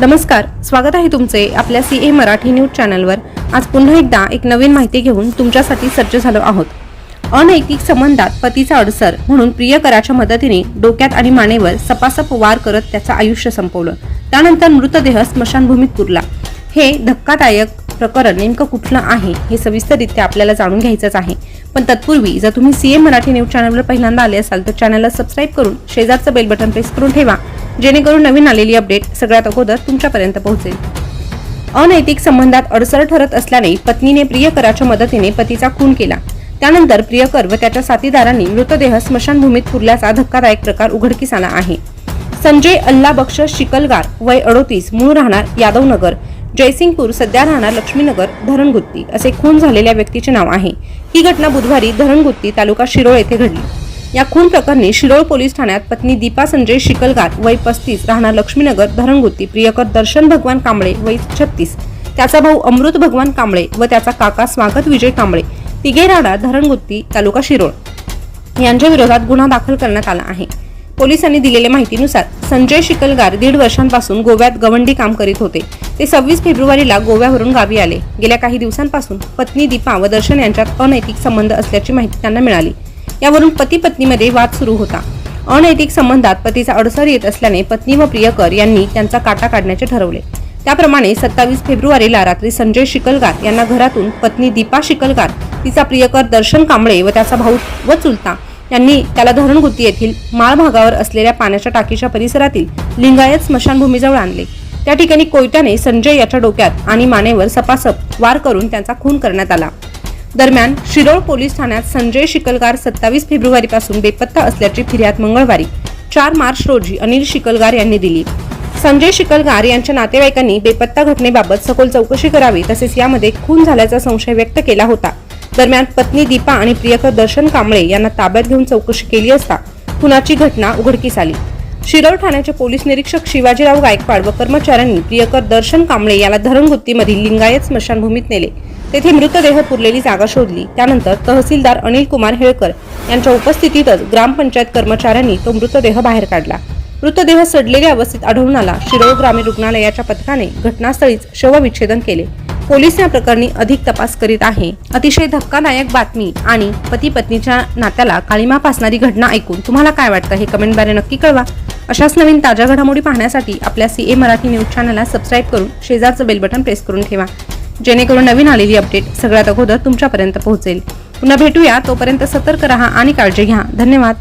नमस्कार स्वागत आहे तुमचे आपल्या सी ए मराठी न्यूज चॅनलवर. आज पुन्हा एकदा एक नवीन माहिती घेऊन तुमच्यासाठी सज्ज झालो आहोत. अनैतिक संबंधात पतीचा अडसर म्हणून प्रियकराच्या मदतीने डोक्यात आणि मानेवर सपासप वार करत त्याचं आयुष्य संपवलं. त्यानंतर मृतदेह स्मशानभूमीत पुरला. हे धक्कादायक प्रकरण नेमकं कुठलं आहे हे सविस्तररित्या आपल्याला जाणून घ्यायचंच आहे. पण तत्पूर्वी जर तुम्ही सी ए मराठी न्यूज चॅनलवर पहिल्यांदा आले असाल तर चॅनलला सबस्क्राईब करून शेजारचं बेल बटन प्रेस करून ठेवा. जेणेकरून नवीन आलेली अपडेट सगळ्यात अगोदर तुमच्यापर्यंत पोहोचेल. अनैतिक संबंधात अडसर ठरत असल्याने पत्नीने प्रियकराच्या मदतीने पतीचा खून केला. त्यानंतर प्रियकर व त्याच्या साथीदारांनी मृतदेह स्मशानभूमीत पुरल्याचा धक्कादायक प्रकार उघडकीस आला आहे. संजय अल्ला बक्ष शिकलगार वय अडोतीस मूळ राहणार यादवनगर. जयसिंगपूर सध्या राहणार लक्ष्मीनगर धरणगुत्ती असे खून झालेल्या व्यक्तीचे नाव आहे. ही घटना बुधवारी धरणगुत्ती तालुका शिरोळ येथे घडली. या खून प्रकरणी शिरोळ पोलीस ठाण्यात पत्नी दीपा संजय शिकलगार वय पस्तीस राहणार लक्ष्मीनगर धरणगुत्ती प्रियकर दर्शन भगवान कांबळे वय छत्तीस. त्याचा भाऊ अमृत भगवान कांबळे व त्याचा काका स्वागत विजय कांबळे. तिघे राहणार धरणगुत्ती तालुका शिरोळ. यांच्या विरोधात गुन्हा दाखल करण्यात आला आहे. पोलिसांनी दिलेल्या माहितीनुसार संजय शिकलगार दीड वर्षांपासून गोव्यात गवंडी काम करीत होते. ते सव्वीस फेब्रुवारीला गोव्यावरून गावी आले. गेल्या काही दिवसांपासून पत्नी दीपा व दर्शन यांच्यात अनैतिक संबंध असल्याची माहिती त्यांना मिळाली. यावरून पती पत्नीमध्ये वाद सुरू होता. अनैतिक संबंधात पतीचा अडसर येत असल्याने पत्नी व प्रियकर यांनी त्यांचा काटा काढण्याचे ठरवले. त्याप्रमाणे सत्तावीस फेब्रुवारीला रात्री संजय शिकलगार यांना घरातून पत्नी दीपा शिकलगार तिचा प्रियकर दर्शन कांबळे व त्याचा भाऊ व चुलता यांनी त्याला धरणगुत्ती येथील माळ भागावर असलेल्या पाण्याच्या टाकीच्या परिसरातील लिंगायत स्मशानभूमीजवळ आणले. त्या ठिकाणी कोयत्याने संजय याच्या डोक्यात आणि मानेवर सपासप वार करून त्यांचा खून करण्यात आला. दरम्यान शिरोळ पोलीस ठाण्यात संजय शिकलगार सत्तावीस फेब्रुवारीपासून बेपत्ता असल्याची फिर्याद मंगळवारी चार मार्च रोजी अनिल शिकलगार यांनी दिली. संजय शिकलगार यांच्या नातेवाईकांनी बेपत्ता घटनेबाबत सखोल चौकशी करावी तसेच यामध्ये खून झाल्याचा संशय व्यक्त केला होता. दरम्यान पत्नी दीपा आणि प्रियकर दर्शन कांबळे यांना ताब्यात घेऊन चौकशी केली असता खुनाची घटना उघडकीस आली. शिरोळ ठाण्याचे पोलीस निरीक्षक शिवाजीराव गायकवाड व कर्मचाऱ्यांनी प्रियकर दर्शन कांबळे याला धरणगुत्तीमधील लिंगायत स्मशानभूमीत नेले. तेथे मृतदेह पुरलेली जागा शोधली. त्यानंतर तहसीलदार अनिल कुमार हेळकर यांच्या उपस्थितीतच ग्रामपंचायत कर्मचाऱ्यांनी तो मृतदेह बाहेर काढला. मृतदेह सडलेल्या अवस्थेत आढळून आला. शिरोळ ग्रामीण रुग्णालयाच्या पथकाने घटनास्थळीच शवविच्छेदन केले. पोलीस या प्रकरणी अधिक तपास करीत आहे. अतिशय धक्कादायक बातमी आणि पती पत्नीच्या नात्याला काळीमा फासणारी घटना ऐकून तुम्हाला काय वाटतं हे कमेंटद्वारे नक्की कळवा. अशाच नवीन ताज्या घडामोडी पाहण्यासाठी आपल्या सी ए मराठी न्यूज चॅनलला सबस्क्राईब करून शेजारचं बेल बटन प्रेस करून ठेवा. जेणेकरून नवीन आलेली अपडेट सगळ्यात अगोदर तुमच्यापर्यंत पोहोचेल. पुन्हा भेटूया तोपर्यंत सतर्क रहा आणि काळजी घ्या. धन्यवाद.